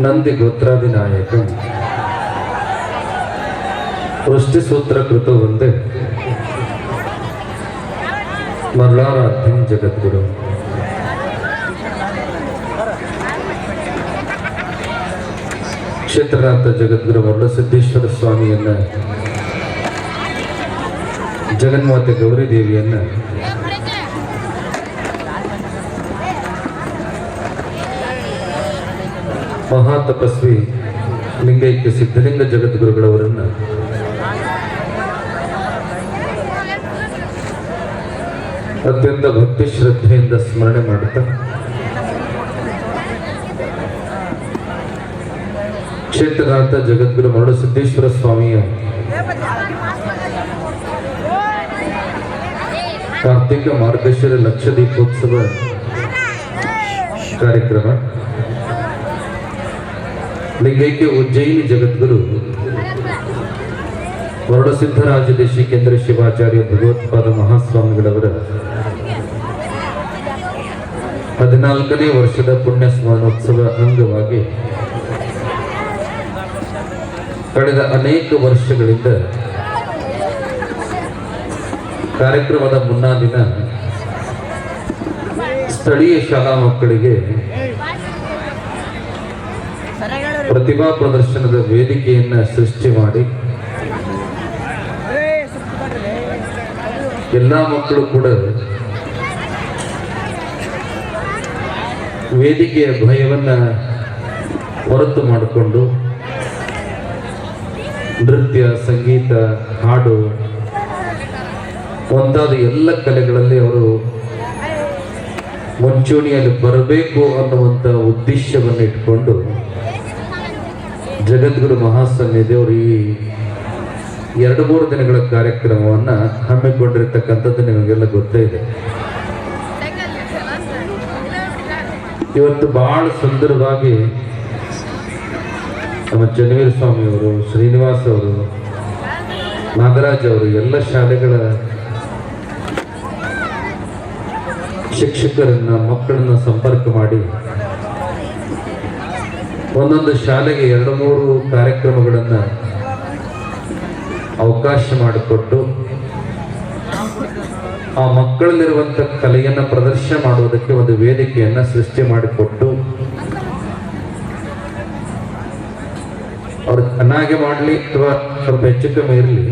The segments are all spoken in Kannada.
ನಂದಿ ಗೋತ್ರಾಧಿನಾಯಕ ವೃಷ್ಟಿಸೂತ್ರ ಕೃತ ಒಂದೇ. ಮರಳಾರಾಧ್ಯ ಜಗದ್ಗುರು. ಕ್ಷೇತ್ರನಾಥ ಜಗದ್ಗುರು ಮರಳಸಿದ್ದೇಶ್ವರ ಸ್ವಾಮಿಯನ್ನ ಜಗನ್ಮಾತೆ ಗೌರಿ ದೇವಿಯನ್ನ ಮಹಾತಪಸ್ವಿ ಲಿಂಗೈಕ್ಯ ಸಿದ್ಧಲಿಂಗ ಜಗದ್ಗುರುಗಳವರನ್ನ ಅತ್ಯಂತ ಭಕ್ತಿ ಶ್ರದ್ಧೆಯಿಂದ ಸ್ಮರಣೆ ಮಾಡುತ್ತಾ. ಕ್ಷೇತ್ರನಾಥ ಜಗದ್ಗುರು ಮರಳಸಿದ್ದೇಶ್ವರ ಸ್ವಾಮಿಯ ಕಾರ್ತಿಕ ಮಾರ್ಗಶಿರ ಲಕ್ಷ ದೀಪೋತ್ಸವ ಕಾರ್ಯಕ್ರಮ. ಲಿಂಗೈಕ್ಯ ಉಜ್ಜಯಿನಿ ಜಗದ್ಗುರು. ವರುಣಸಿದ್ಧರಾಜ ದೇಶಿಕೇಂದ್ರ ಶಿವಾಚಾರ್ಯ ಭಗವತ್ಪಾದ ಮಹಾಸ್ವಾಮಿಗಳವರ ಹದಿನಾಲ್ಕನೇ ವರ್ಷದ ಪುಣ್ಯ ಸ್ಮರಣೋತ್ಸವ ಅಂಗವಾಗಿ ಕಳೆದ ಅನೇಕ ವರ್ಷಗಳಿಂದ ಕಾರ್ಯಕ್ರಮದ ಮುನ್ನಾ ದಿನ ಸ್ಥಳೀಯ ಶಾಲಾ ಮಕ್ಕಳಿಗೆ ಪ್ರತಿಭಾ ಪ್ರದರ್ಶನದ ವೇದಿಕೆಯನ್ನ ಸೃಷ್ಟಿ ಮಾಡಿ. ಎಲ್ಲ ಮಕ್ಕಳು ಕೂಡ ವೇದಿಕೆಯ ಭಯವನ್ನ ಹೊರತು ಮಾಡಿಕೊಂಡು ನೃತ್ಯ, ಸಂಗೀತ, ಹಾಡು ಮುಂತಾದ ಎಲ್ಲ ಕಲೆಗಳಲ್ಲಿ ಅವರು ಮುಂಚೂಣಿಯಲ್ಲಿ ಬರಬೇಕು ಅನ್ನುವಂಥ ಉದ್ದೇಶವನ್ನು ಇಟ್ಕೊಂಡು ಜಗದ್ಗುರು ಮಹಾಸನ್ನಿಧಿಯವರು ಈ ಎರಡು ಮೂರು ದಿನಗಳ ಕಾರ್ಯಕ್ರಮವನ್ನು ಹಮ್ಮಿಕೊಂಡಿರ್ತಕ್ಕಂಥದ್ದು ನಿಮಗೆಲ್ಲ ಗೊತ್ತೇ ಇದೆ. ಇವತ್ತು ಬಹಳ ಸುಂದರವಾಗಿ ನಮ್ಮ ಚನ್ನವೀರ ಸ್ವಾಮಿಯವರು ಶ್ರೀನಿವಾಸ್ ಅವರು, ನಾಗರಾಜ್ ಅವರು, ಎಲ್ಲ ಶಾಲೆಗಳ ಶಿಕ್ಷಕರನ್ನ, ಮಕ್ಕಳನ್ನ ಸಂಪರ್ಕ ಮಾಡಿ ಒಂದೊಂದು ಶಾಲೆಗೆ ಎರಡು ಮೂರು ಕಾರ್ಯಕ್ರಮಗಳನ್ನು ಅವಕಾಶ ಮಾಡಿಕೊಟ್ಟು ಆ ಮಕ್ಕಳಲ್ಲಿರುವಂಥ ಕಲೆಯನ್ನು ಪ್ರದರ್ಶನ ಮಾಡುವುದಕ್ಕೆ ಒಂದು ವೇದಿಕೆಯನ್ನು ಸೃಷ್ಟಿ ಮಾಡಿಕೊಟ್ಟು ಅವ್ರು ಚೆನ್ನಾಗಿ ಮಾಡಲಿ ಅಥವಾ ಸ್ವಲ್ಪ ಹೆಚ್ಚು ಕಮ್ಮಿ ಇರಲಿ,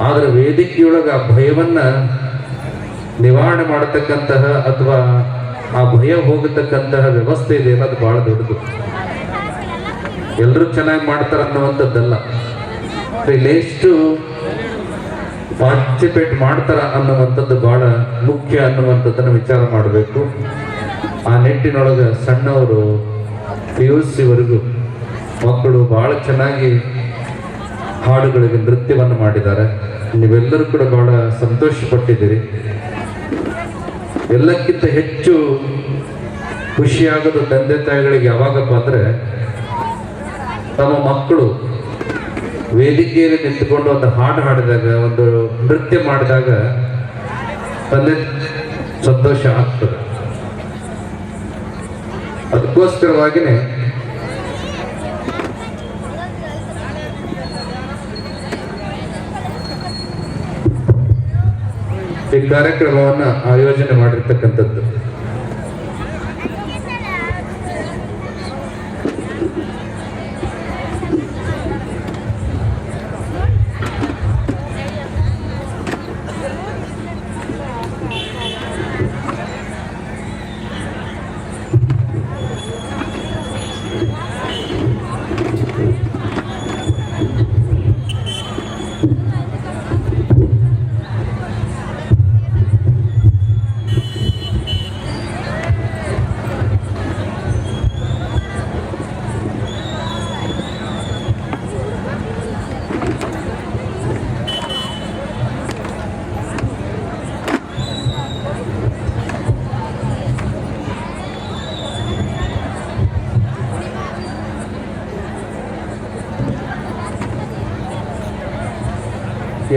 ಆದರೆ ವೇದಿಕೆಯೊಳಗೆ ಆ ಭಯವನ್ನು ನಿವಾರಣೆ ಮಾಡತಕ್ಕಂತಹ ಅಥವಾ ಆ ಭಯ ಹೋಗತಕ್ಕಂತಹ ವ್ಯವಸ್ಥೆ ಇದೆ ಅನ್ನೋದು ಬಹಳ ದೊಡ್ಡದು. ಎಲ್ಲರೂ ಚೆನ್ನಾಗಿ ಮಾಡ್ತಾರ ಅನ್ನುವಂಥದ್ದಲ್ಲ. ಇಲ್ಲೆಷ್ಟು ಪಾರ್ಟಿಸಿಪೇಟ್ ಮಾಡ್ತಾರ ಅನ್ನುವಂಥದ್ದು ಬಹಳ ಮುಖ್ಯ ಅನ್ನುವಂಥದ್ದನ್ನು ವಿಚಾರ ಮಾಡಬೇಕು. ಆ ನಿಟ್ಟಿನೊಳಗೆ ಸಣ್ಣವರು ಪಿ ಯು ಸಿವರೆಗೂ ಮಕ್ಕಳು ಬಹಳ ಚೆನ್ನಾಗಿ ಹಾಡುಗಳಿಗೆ ನೃತ್ಯವನ್ನು ಮಾಡಿದ್ದಾರೆ. ನೀವೆಲ್ಲರೂ ಕೂಡ ಬಹಳ ಸಂತೋಷ ಪಟ್ಟಿದ್ದೀರಿ ಎಲ್ಲಕ್ಕಿಂತ ಹೆಚ್ಚು ಖುಷಿಯಾಗೋದು ತಂದೆ ತಾಯಿಗಳಿಗೆ ಯಾವಾಗಪ್ಪ ಅಂದ್ರೆ ತಮ್ಮ ಮಕ್ಕಳು ವೇದಿಕೆಯಲ್ಲಿ ನಿಂತುಕೊಂಡು ಒಂದು ಹಾಡು ಹಾಡಿದಾಗ, ಒಂದು ನೃತ್ಯ ಮಾಡಿದಾಗ ತಂದೆ ಸಂತೋಷ ಆಗ್ತದೆ. ಅದಕ್ಕೋಸ್ಕರವಾಗಿನೇ ಈ ಕಾರ್ಯಕ್ರಮವನ್ನ ಆಯೋಜನೆ ಮಾಡಿರ್ತಕ್ಕಂಥದ್ದು.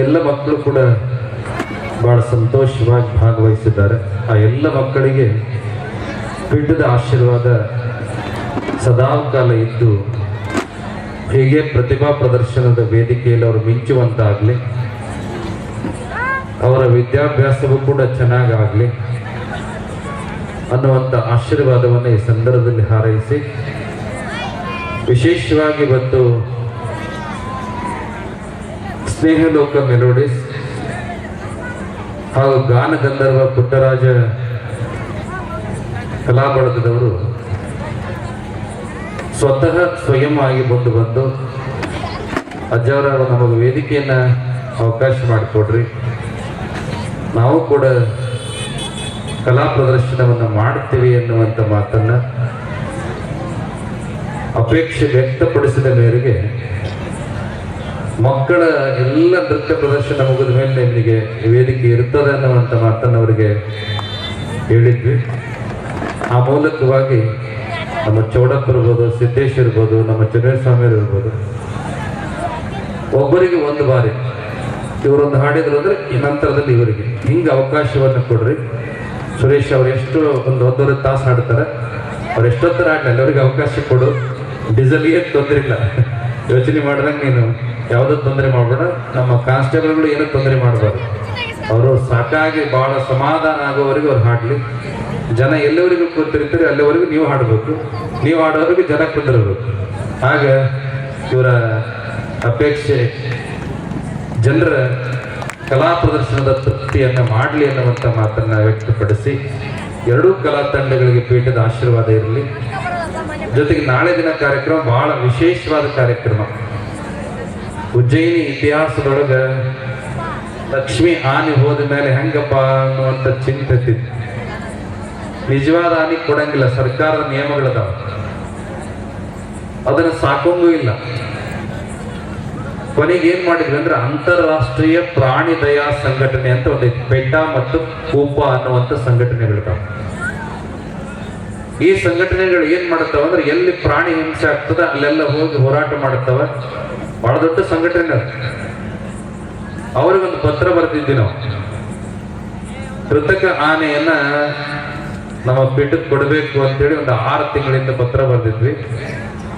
ಎಲ್ಲ ಮಕ್ಕಳು ಕೂಡ ಬಹಳ ಸಂತೋಷವಾಗಿ ಭಾಗವಹಿಸಿದ್ದಾರೆ. ಆ ಎಲ್ಲ ಮಕ್ಕಳಿಗೆ ಪಿಡ್ಡದ ಆಶೀರ್ವಾದ ಸದಾಕಾಲ ಇದ್ದು, ಹೀಗೆ ಪ್ರತಿಭಾ ಪ್ರದರ್ಶನದ ವೇದಿಕೆಯಲ್ಲಿ ಅವರು ಮಿಂಚುವಂತಾಗಲಿ, ಅವರ ವಿದ್ಯಾಭ್ಯಾಸವೂ ಕೂಡ ಚೆನ್ನಾಗಾಗಲಿ ಅನ್ನುವಂಥ ಆಶೀರ್ವಾದವನ್ನು ಈ ಸಂದರ್ಭದಲ್ಲಿ ಹಾರೈಸಿ, ವಿಶೇಷವಾಗಿ ಇವತ್ತು ಸ್ನೇಹಲೋಕ ಮೆಲೋಡಿಸ್ ಹಾಗೂ ಗಾನ ಗಂಧರ್ವ ಪುಟ್ಟರಾಜ ಕಲಾ ಬಳಗದವರು ಸ್ವತಃ ಸ್ವಯಂ ಆಗಿ ಬಂದು ಬಂದು ಅಜ್ಜವರ ನಮಗೆ ವೇದಿಕೆಯನ್ನ ಅವಕಾಶ ಮಾಡಿಕೊಡ್ರಿ. ನಾವು ಕೂಡ ಕಲಾ ಪ್ರದರ್ಶನವನ್ನು ಮಾಡ್ತೀವಿ ಎನ್ನುವಂಥ ಮಾತನ್ನ ಅಪೇಕ್ಷೆ ವ್ಯಕ್ತಪಡಿಸಿದ ಮೇರೆಗೆ ಮಕ್ಕಳ ಎಲ್ಲ ನೃತ್ಯ ಪ್ರದರ್ಶನ ಮುಗಿದ ಮೇಲೆ ನಿಮಗೆ ವೇದಿಕೆ ಇರ್ತದೆ ಅನ್ನುವಂಥ ಮಾತನ್ನು ಅವರಿಗೆ ಹೇಳಿದ್ವಿ. ಆ ಮೂಲಕವಾಗಿ ನಮ್ಮ ಚೌಡಪ್ಪ ಇರ್ಬೋದು ಸಿದ್ದೇಶ್ ಇರ್ಬೋದು, ನಮ್ಮ ಸ್ವಾಮಿ ಇರ್ಬೋದು. ಒಬ್ಬರಿಗೆ ಒಂದು ಬಾರಿ. ಇವರೊಂದು ಹಾಡಿದ್ರು ಅಂದ್ರೆ ನಂತರದಲ್ಲಿ ಇವರಿಗೆ. ಹಿಂಗೆ ಅವಕಾಶವನ್ನು ಕೊಡ್ರಿ. ಸುರೇಶ್ ಅವ್ರು ಎಷ್ಟು ಒಂದು ಒಂದೂವರೆ ತಾಸು ಹಾಡ್ತಾರೆ. ಅವ್ರು ಎಷ್ಟೊತ್ತರ ಆಡ್ಲಿ ಅವ್ರಿಗೆ ಅವಕಾಶ ಕೊಡು. ಡೀಸೆಲ್ ಏನು ತೊಂದರೆ ಇಲ್ಲ. ಯೋಚನೆ ಮಾಡ್ದಂಗೆ ನೀನು ಯಾವುದೋ ತೊಂದರೆ ಮಾಡಬೇಡ. ನಮ್ಮ ಕಾನ್ಸ್ಟೇಬಲ್ಗಳು ಏನೂ ತೊಂದರೆ ಮಾಡಬಾರ್ದು. ಅವರು ಸಾಕಾಗಿ ಭಾಳ ಸಮಾಧಾನ ಆಗೋವರೆಗೂ ಅವ್ರು ಹಾಡಲಿ. ಜನ ಎಲ್ಲಿವರೆಗೂ ಕೂತಿರ್ತೀರಿ, ಅಲ್ಲಿವರೆಗೂ ನೀವು ಹಾಡಬೇಕು. ನೀವು ಹಾಡೋವರೆಗೂ ಜನ ಕುಂದಿರಬೇಕು. ಆಗ ಇವರ ಅಪೇಕ್ಷೆ, ಜನರ ಕಲಾ ಪ್ರದರ್ಶನದ ತೃಪ್ತಿಯನ್ನು ಮಾಡಲಿ ಅನ್ನುವಂಥ ಮಾತನ್ನ ವ್ಯಕ್ತಪಡಿಸಿ, ಎರಡೂ ಕಲಾ ತಂಡಗಳಿಗೆ ಪೀಠದ ಆಶೀರ್ವಾದ ಇರಲಿ. ಜೊತೆಗೆ ನಾಳೆ ದಿನ ಕಾರ್ಯಕ್ರಮ ಬಹಳ ವಿಶೇಷವಾದ ಕಾರ್ಯಕ್ರಮ. ಉಜ್ಜಯಿನಿ ಇತಿಹಾಸದೊಳಗ ಲಕ್ಷ್ಮಿ ಆನೆ ಹೋದ ಮೇಲೆ ಹೆಂಗಪ್ಪ ಅನ್ನುವಂಥ ಚಿಂತೆ. ನಿಜವಾದ ಆನೆ ಕೊಡಂಗಿಲ್ಲ, ಸರ್ಕಾರದ ನಿಯಮಗಳದಾವ. ಅದನ್ನ ಸಾಕೊಂಗೂ ಇಲ್ಲ. ಕೊನೆಗೆ ಏನ್ ಮಾಡಿದ್ವಿ ಅಂದ್ರೆ ಅಂತಾರಾಷ್ಟ್ರೀಯ ಪ್ರಾಣಿ ದಯಾ ಸಂಘಟನೆ ಅಂತ ಒಂದು ಬೆಟ್ಟ ಮತ್ತು ಕೂಪ ಅನ್ನುವಂಥ ಸಂಘಟನೆಗಳಿದಾವೆ. ಈ ಸಂಘಟನೆಗಳು ಏನ್ ಮಾಡುತ್ತವೆ ಅಂದ್ರೆ ಎಲ್ಲಿ ಪ್ರಾಣಿ ಹಿಂಸೆ ಆಗ್ತದ, ಅಲ್ಲೆಲ್ಲ ಹೋಗಿ ಹೋರಾಟ ಮಾಡುತ್ತವ. ಬಹಳ ದೊಡ್ಡ ಸಂಘಟನೆ ಅದು. ಅವ್ರಿಗೊಂದು ಪತ್ರ ಬರ್ತಿದ್ವಿ ನಾವು. ಕೃತಕ ಆನೆಯನ್ನ ನಮ್ಮ ಪೀಠಕ್ಕೆ ಕೊಡಬೇಕು ಅಂತೇಳಿ ಒಂದು ಆರು ತಿಂಗಳಿಂದ ಪತ್ರ ಬರೆದಿದ್ವಿ.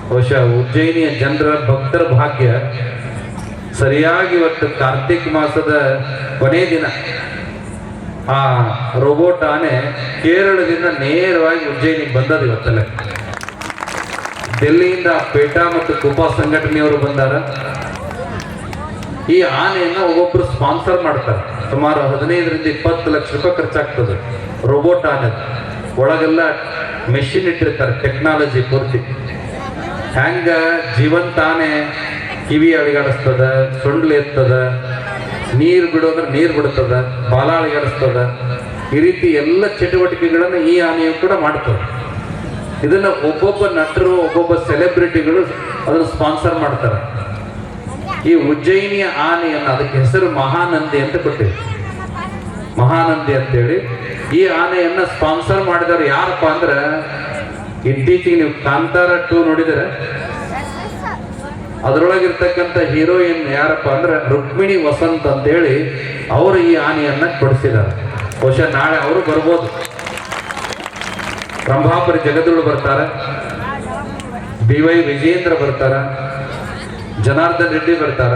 ಬಹುಶಃ ಉಜ್ಜಯಿನಿಯ ಜನರ ಭಕ್ತರ ಭಾಗ್ಯ ಸರಿಯಾಗಿ ಇವತ್ತು ಕಾರ್ತಿಕ್ ಮಾಸದ ಕೊನೆ ದಿನ. ಆ ರೋಬೋಟ್ ಆನೆ ಕೇರಳದಿಂದ ನೇರವಾಗಿ ಉಜ್ಜಯಿನಿಗೆ ಬಂದದ ಇವತ್ತಲ್ಲೇ. ಡೆಲ್ಲಿಯಿಂದ ಪೇಟಾ ಮತ್ತು ಕುಪಾ ಸಂಘಟನೆಯವರು ಬಂದಾರ. ಈ ಆನೆಯನ್ನು ಒಬ್ಬೊಬ್ರು ಸ್ಪಾನ್ಸರ್ ಮಾಡ್ತಾರೆ. ಸುಮಾರು ಹದಿನೈದರಿಂದ ಇಪ್ಪತ್ತು ಲಕ್ಷ ರೂಪಾಯಿ ಖರ್ಚಾಗ್ತದೆ. ರೋಬೋಟ್ ಆನೆ ಒಳಗೆಲ್ಲ ಮೆಷಿನ್ ಇಟ್ಟಿರ್ತಾರೆ ಟೆಕ್ನಾಲಜಿ ಪೂರ್ತಿ. ಹೆಂಗ ಜೀವಂತ ಆನೆ ಕಿವಿ ಅಳಿಗಾಡಿಸ್ತದ, ಸೊಂಡ್ಲು ಎತ್ತದ, ನೀರು ಬಿಡೋದ್ರೆ ನೀರು ಬಿಡ್ತದ, ಬಾಲ ಅಳಿಗಾಡಿಸ್ತದ, ಈ ರೀತಿ ಎಲ್ಲ ಚಟುವಟಿಕೆಗಳನ್ನು ಈ ಆನೆಯು ಕೂಡ ಮಾಡ್ತದೆ. ಇದನ್ನ ಒಬ್ಬೊಬ್ಬ ನಟರು, ಒಬ್ಬೊಬ್ಬ ಸೆಲೆಬ್ರಿಟಿಗಳು ಅದನ್ನು ಸ್ಪಾನ್ಸರ್ ಮಾಡ್ತಾರೆ. ಈ ಉಜ್ಜಯಿನಿಯ ಆನೆಯನ್ನು ಅದಕ್ಕೆ ಹೆಸರು ಮಹಾನಂದಿ ಅಂತ ಕೊಟ್ಟಿದೆ ಮಹಾನಂದಿ ಅಂತೇಳಿ. ಈ ಆನೆಯನ್ನ ಸ್ಪಾನ್ಸರ್ ಮಾಡಿದವರು ಯಾರಪ್ಪ ಅಂದ್ರೆ, ಇತ್ತೀಚೆಗೆ ನೀವು ಕಾಂತಾರ ಟೂ ನೋಡಿದರೆ, ಅದರೊಳಗಿರ್ತಕ್ಕಂಥ ಹೀರೋಯಿನ್ ಯಾರಪ್ಪ ಅಂದ್ರೆ, ರುಕ್ಮಿಣಿ ವಸಂತ್ ಅಂತೇಳಿ ಅವರು ಈ ಆನೆಯನ್ನ ಕೊಡಿಸಿದ್ದಾರೆ. ಬಹುಶಃ ನಾಳೆ ಅವರು ಬರ್ಬೋದು. ರಂಭಾಪುರಿ ಜಗದುಳು ಬರ್ತಾರೆ. ಬಿ ವೈ ವಿಜಯೇಂದ್ರ ಬರ್ತಾರ. ಜನಾರ್ದನ್ ರೆಡ್ಡಿ ಬರ್ತಾರ.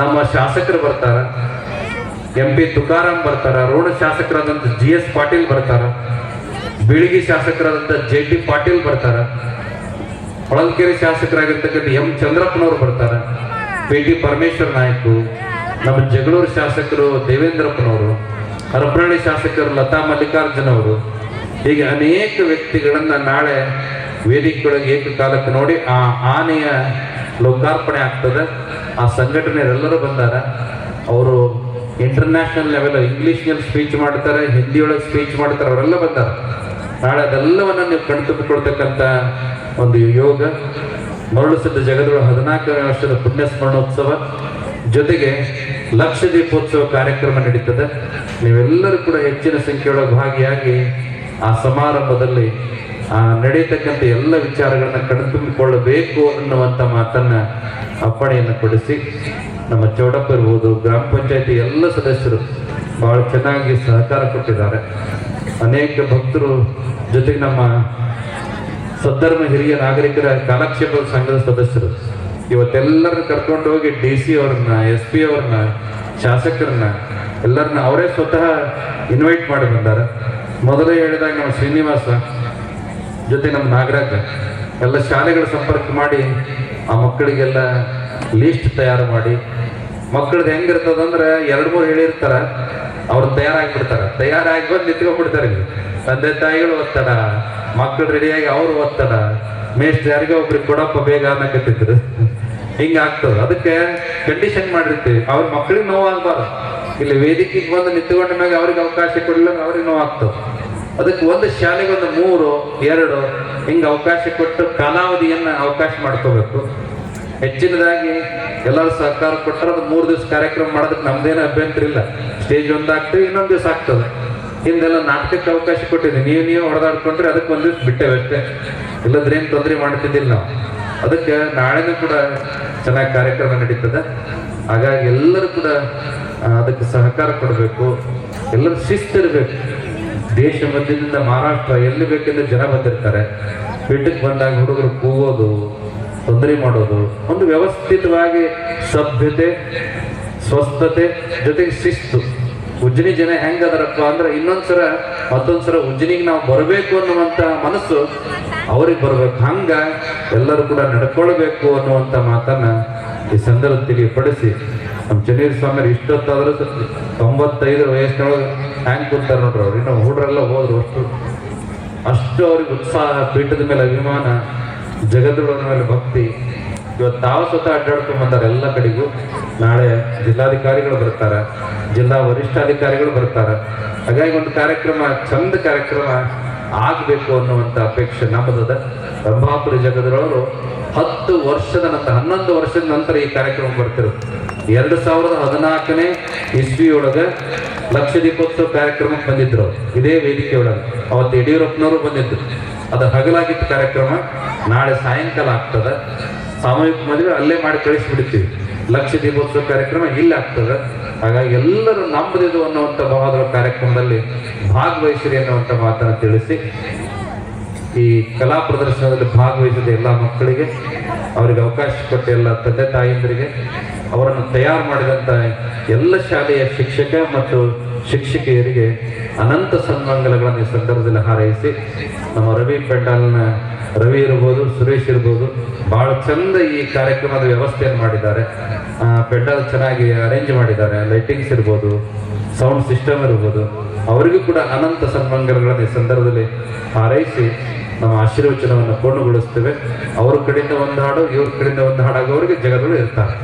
ನಮ್ಮ ಶಾಸಕರು ಬರ್ತಾರ. ಎಂ ಪಿ ತುಕಾರಾಮ್ ಬರ್ತಾರ. ರೋಣ ಶಾಸಕರಾದಂಥ ಜಿ ಎಸ್ ಪಾಟೀಲ್ ಬರ್ತಾರ. ಬೀಳಗಿ ಶಾಸಕರಾದಂಥ ಜೆ ಟಿ ಪಾಟೀಲ್ ಬರ್ತಾರ. ಹೊಳಲ್ಕೆರೆ ಶಾಸಕರಾಗಿರ್ತಕ್ಕಂಥ ಎಂ ಚಂದ್ರಪ್ಪನವರು ಬರ್ತಾರ. ಪಿ ಟಿ ಪರಮೇಶ್ವರ್ ನಾಯ್ಕು, ನಮ್ಮ ಜಗಳೂರು ಶಾಸಕರು ದೇವೇಂದ್ರಪ್ಪನವರು, ಹರಪನಹಳ್ಳಿ ಶಾಸಕರು ಲತಾ ಮಲ್ಲಿಕಾರ್ಜುನ್ ಅವರು ಹೀಗೆ ಅನೇಕ ವ್ಯಕ್ತಿಗಳನ್ನ ನಾಳೆ ವೇದಿಕೆಯೊಳಗೆ ಏಕಕಾಲಕ್ಕೆ ನೋಡಿ ಆ ಆನೆಯ ಲೋಕಾರ್ಪಣೆ ಆಗ್ತದೆ. ಆ ಸಂಘಟನೆಯವರೆಲ್ಲರೂ ಬಂದಾರ. ಅವರು ಇಂಟರ್ನ್ಯಾಷನಲ್ ಲೆವೆಲ್ ಇಂಗ್ಲಿಷ್ನಲ್ಲಿ ಸ್ಪೀಚ್ ಮಾಡ್ತಾರೆ, ಹಿಂದಿಯೊಳಗೆ ಸ್ಪೀಚ್ ಮಾಡ್ತಾರೆ, ಅವರೆಲ್ಲ ಬಂದಾರ. ನಾಳೆ ಅದೆಲ್ಲವನ್ನು ನೀವು ಕಣ್ತುಂಬಿಕೊಳ್ತಕ್ಕಂಥ ಒಂದು ಯೋಗ, ಮರಳು ಸಿದ್ಧ ಜಗದೊಳ ಹದಿನಾಲ್ಕನೇ ವರ್ಷದ ಪುಣ್ಯ ಸ್ಮರಣೋತ್ಸವ ಜೊತೆಗೆ ಲಕ್ಷ ದೀಪೋತ್ಸವ ಕಾರ್ಯಕ್ರಮ ನಡೀತದೆ. ನೀವೆಲ್ಲರೂ ಕೂಡ ಹೆಚ್ಚಿನ ಸಂಖ್ಯೆಯೊಳಗೆ ಭಾಗಿಯಾಗಿ ಆ ಸಮಾರಂಭದಲ್ಲಿ, ಆ ನಡೀತಕ್ಕಂಥ ಎಲ್ಲ ವಿಚಾರಗಳನ್ನ ಕಣ್ತುಂಬಿಕೊಳ್ಳಬೇಕು ಅನ್ನುವಂಥ ಮಾತನ್ನ ಅಪ್ಪಣೆಯನ್ನು ಕೊಡಿಸಿ, ನಮ್ಮ ಚೌಡಪ್ಪ ಇರ್ಬೋದು, ಗ್ರಾಮ ಪಂಚಾಯತಿ ಎಲ್ಲ ಸದಸ್ಯರು ಬಹಳ ಚೆನ್ನಾಗಿ ಸಹಕಾರ ಕೊಟ್ಟಿದ್ದಾರೆ. ಅನೇಕ ಭಕ್ತರು ಜೊತೆಗೆ ನಮ್ಮ ಸದ್ಧರ್ಮ ಹಿರಿಯ ನಾಗರಿಕರ ಕಾಲಕ್ಷೇಪ ಸಂಘದ ಸದಸ್ಯರು. ಇವತ್ತೆಲ್ಲರನ್ನ ಕರ್ಕೊಂಡು ಹೋಗಿ ಡಿ ಸಿ ಅವ್ರನ್ನ, ಎಸ್ ಪಿ ಅವ್ರನ್ನ, ಶಾಸಕರನ್ನ, ಎಲ್ಲರನ್ನ ಅವರೇ ಸ್ವತಃ ಇನ್ವೈಟ್ ಮಾಡಿ ಬಂದಾರ. ಮೊದಲೇ ಹೇಳಿದಾಗ ನಮ್ಮ ಶ್ರೀನಿವಾಸ ಜೊತೆ ನಮ್ಮ ನಾಗರಾಜ ಎಲ್ಲ ಶಾಲೆಗಳ ಸಂಪರ್ಕ ಮಾಡಿ ಆ ಮಕ್ಕಳಿಗೆಲ್ಲ ಲೀಸ್ಟ್ ತಯಾರು ಮಾಡಿ. ಮಕ್ಕಳದ್ದು ಹೆಂಗಿರ್ತದಂದ್ರೆ ಎರಡು ಮೂರು ಹೇಳಿರ್ತಾರ, ಅವ್ರು ತಯಾರಾಗ್ಬಿಡ್ತಾರ. ತಯಾರಾಗಿ ಬಂದು ನಿಂತ್ಕೊಂಡ್ಬಿಡ್ತಾರೆ ತಂದೆ ತಾಯಿಗಳು ಒತ್ತಡ ಮಕ್ಕಳು ರೆಡಿಯಾಗಿ ಅವ್ರು ಒತ್ತಡ ಮೇಸ್ಟ್ ಯಾರಿಗೆ ಒಬ್ರಿಗೆ ಕೊಡಪ್ಪ, ಬೇಗ ಅನ್ನಕತ್ತಿದ್ರು. ಹಿಂಗೆ ಆಗ್ತದೆ ಅದಕ್ಕೆ ಕಂಡೀಷನ್ ಮಾಡಿರ್ತೀವಿ. ಅವ್ರ ಮಕ್ಕಳಿಗೆ ನೋವಾಗಬಾರ್ದು. ಇಲ್ಲಿ ವೇದಿಕೆಗೆ ಬಂದು ನಿಂತುಕೊಂಡ ಮೇಲೆ ಅವ್ರಿಗೆ ಅವಕಾಶ ಕೊಡಲಿಲ್ಲ ಅವ್ರಿಗೆ ನೋವಾಗ್ತದೆ ಅದಕ್ಕೆ ಒಂದು ಶಾಲೆಗೆ ಒಂದು ಮೂರು, ಎರಡು ಹಿಂಗೆ ಅವಕಾಶ ಕೊಟ್ಟು ಕಾಲಾವಧಿಯನ್ನು ಅವಕಾಶ ಮಾಡ್ಕೋಬೇಕು. ಹೆಚ್ಚಿನದಾಗಿ ಎಲ್ಲರೂ ಸಹಕಾರ ಕೊಟ್ಟರೆ ಅದು ಮೂರು ದಿವಸ ಕಾರ್ಯಕ್ರಮ ಮಾಡೋದಕ್ಕೆ ನಮ್ದೇನು ಅಭ್ಯಂತರ ಇಲ್ಲ. ಸ್ಟೇಜ್ ಒಂದಾಗ್ತದೆ ಇನ್ನೊಂದು ದಿವಸ ಆಗ್ತದೆ. ಹಿಂದೆಲ್ಲ ನಾಟಕಕ್ಕೆ ಅವಕಾಶ ಕೊಟ್ಟಿದ್ದೆ ನೀವು ನೀವು ಹೊಡೆದಾಡ್ಕೊಂಡ್ರೆ ಅದಕ್ಕೆ ಒಂದು ದಿವಸ ಬಿಟ್ಟೇವೆ ಅಷ್ಟೇ. ಇಲ್ಲದ್ರೆ ಏನು ತೊಂದರೆ ಮಾಡ್ತಿದ್ದಿಲ್ಲ ನಾವು. ಅದಕ್ಕೆ ನಾಳೆನೂ ಕೂಡ ಚೆನ್ನಾಗಿ ಕಾರ್ಯಕ್ರಮ ನಡೀತದೆ. ಹಾಗಾಗಿ ಎಲ್ಲರೂ ಕೂಡ ಅದಕ್ಕೆ ಸಹಕಾರ ಕೊಡಬೇಕು. ಎಲ್ಲರೂ ಶಿಸ್ತಿರಬೇಕು. ದೇಶ ಮಧ್ಯದಿಂದ ಮಹಾರಾಷ್ಟ್ರ ಎಲ್ಲಿ ಬೇಕೆಂದ್ರೆ ಜನ ಬಂದಿರ್ತಾರೆ. ಪೀಠಕ್ಕೆ ಬಂದಾಗ ಹುಡುಗರು ಕೂಗೋದು, ತೊಂದರೆ ಮಾಡೋದು, ಒಂದು ವ್ಯವಸ್ಥಿತವಾಗಿ ಸಭ್ಯತೆ, ಸ್ವಸ್ಥತೆ, ಜೊತೆಗೆ ಶಿಸ್ತು. ಉಜ್ಜಿನಿ ಜನ ಹೆಂಗದರಪ್ಪ ಅಂದ್ರೆ ಇನ್ನೊಂದ್ಸರ ಮತ್ತೊಂದ್ಸರ ಉಜ್ಜಿನಿಗೆ ನಾವು ಬರಬೇಕು ಅನ್ನುವಂತ ಮನಸ್ಸು ಅವ್ರಿಗೆ ಬರ್ಬೇಕು, ಹಂಗ ಎಲ್ಲರೂ ಕೂಡ ನಡ್ಕೊಳ್ಬೇಕು ಅನ್ನುವಂತ ಮಾತನ್ನ ಈ ಸಂದರ್ಭ ತಿಳಿಯಪಡಿಸಿ, ನಮ್ಮ ಚನ್ನೀರ್ ಸ್ವಾಮಿ ಇಷ್ಟೊತ್ತಾದ್ರೂ ತೊಂಬತ್ತೈದು ವಯಸ್ಸಿನೊಳಗೆ ಹ್ಯಾಂಗ್ ಕೂತಾರೆ ನೋಡ್ರಿ ಅವ್ರಿಗೆ ಇನ್ನು ಹುಡ್ರೆಲ್ಲ ಹೋದ್ರು ಅಷ್ಟು ಅಷ್ಟು ಅವ್ರಿಗೆ ಉತ್ಸಾಹ, ಪೀಠದ ಮೇಲೆ ಅಭಿಮಾನ ಜಗದ್ಗುರುವಿನ ಮೇಲೆ ಭಕ್ತಿ. ಇವತ್ತು ತಾವು ಸ್ವತಃ ಅಡ್ಡಾಡ್ಕೊಂಡು ಬಂದಾರೆ ಎಲ್ಲ ಕಡೆಗೂ. ನಾಳೆ ಜಿಲ್ಲಾಧಿಕಾರಿಗಳು ಬರ್ತಾರೆ, ಜಿಲ್ಲಾ ವರಿಷ್ಠಾಧಿಕಾರಿಗಳು ಬರ್ತಾರೆ. ಹಾಗಾಗಿ ಒಂದು ಕಾರ್ಯಕ್ರಮ, ಚಂದ ಕಾರ್ಯಕ್ರಮ ಆಗ್ಬೇಕು ಅನ್ನುವಂತ ಅಪೇಕ್ಷೆ ನಮ್ಮದದ. ರಂಭಾಪುರಿ ಜಗದ್ರವರು ಹತ್ತು ವರ್ಷದ ನಂತರ ಹನ್ನೊಂದು ವರ್ಷದ ನಂತರ ಈ ಕಾರ್ಯಕ್ರಮ ಬರ್ತಿರು ಎರಡು ಸಾವಿರದ ಹದಿನಾಲ್ಕನೇ ಇಸ್ವಿಯೊಳಗ ಲಕ್ಷ ದೀಪೋತ್ಸವ ಕಾರ್ಯಕ್ರಮಕ್ಕೆ ಬಂದಿದ್ರು. ಇದೇ ವೇದಿಕೆ ಒಳಗೆ ಅವತ್ತು ಯಡಿಯೂರಪ್ಪನವರು ಬಂದಿದ್ರು. ಅದು ಹಗಲಾಗಿತ್ತು ಕಾರ್ಯಕ್ರಮ. ನಾಳೆ ಸಾಯಂಕಾಲ ಆಗ್ತದ. ಸಾಮೂಹಿಕ ಮದುವೆ ಅಲ್ಲೇ ಮಾಡಿ ಕಳಿಸ್ಬಿಡ್ತೀವಿ. ಲಕ್ಷ ದೀಪೋತ್ಸವ ಕಾರ್ಯಕ್ರಮ ಇಲ್ಲಿ ಆಗ್ತದೆ. ಹಾಗಾಗಿ ಎಲ್ಲರೂ ನಮ್ಮದಿದು ಅನ್ನುವಂಥ ಭಾವದ ಕಾರ್ಯಕ್ರಮದಲ್ಲಿ ಭಾಗವಹಿಸಿರಿ ಅನ್ನುವಂಥ ಮಾತನ್ನು ತಿಳಿಸಿ, ಈ ಕಲಾ ಪ್ರದರ್ಶನದಲ್ಲಿ ಭಾಗವಹಿಸಿದ ಎಲ್ಲ ಮಕ್ಕಳಿಗೆ, ಅವರಿಗೆ ಅವಕಾಶ ಕೊಟ್ಟ ಎಲ್ಲ ತಂದೆ ತಾಯಂದರಿಗೆ, ಅವರನ್ನು ತಯಾರು ಮಾಡಿದಂಥ ಎಲ್ಲ ಶಾಲೆಯ ಶಿಕ್ಷಕ ಮತ್ತು ಶಿಕ್ಷಕಿಯರಿಗೆ ಅನಂತ ಸನ್ಮಂಗಲಗಳನ್ನು ಈ ಸಂದರ್ಭದಲ್ಲಿ ಹಾರೈಸಿ, ನಮ್ಮ ರವಿ ಪೆಂಡಾಲ್ನ ರವಿ ಇರ್ಬೋದು, ಸುರೇಶ್ ಇರ್ಬೋದು ಭಾಳ ಚಂದ ಈ ಕಾರ್ಯಕ್ರಮದ ವ್ಯವಸ್ಥೆಯನ್ನು ಮಾಡಿದ್ದಾರೆ. ಪೆಂಡಾಲ್ ಚೆನ್ನಾಗಿ ಅರೇಂಜ್ ಮಾಡಿದ್ದಾರೆ ಲೈಟಿಂಗ್ಸ್ ಇರ್ಬೋದು ಸೌಂಡ್ ಸಿಸ್ಟಮ್ ಇರ್ಬೋದು. ಅವರಿಗೂ ಕೂಡ ಅನಂತ ಸನ್ಮಂಗಲಗಳನ್ನು ಈ ಸಂದರ್ಭದಲ್ಲಿ ಹಾರೈಸಿ ನಮ್ಮ ಆಶೀರ್ವಚನವನ್ನು ಪೂರ್ಣಗೊಳಿಸ್ತೇವೆ. ಅವ್ರ ಕಡೆಯಿಂದ ಒಂದು ಹಾಡು, ಇವ್ರ ಕಡೆಯಿಂದ ಒಂದು ಹಾಡಾಗೋರಿಗೆ ಜಗಗಳು ಇರ್ತಾರೆ.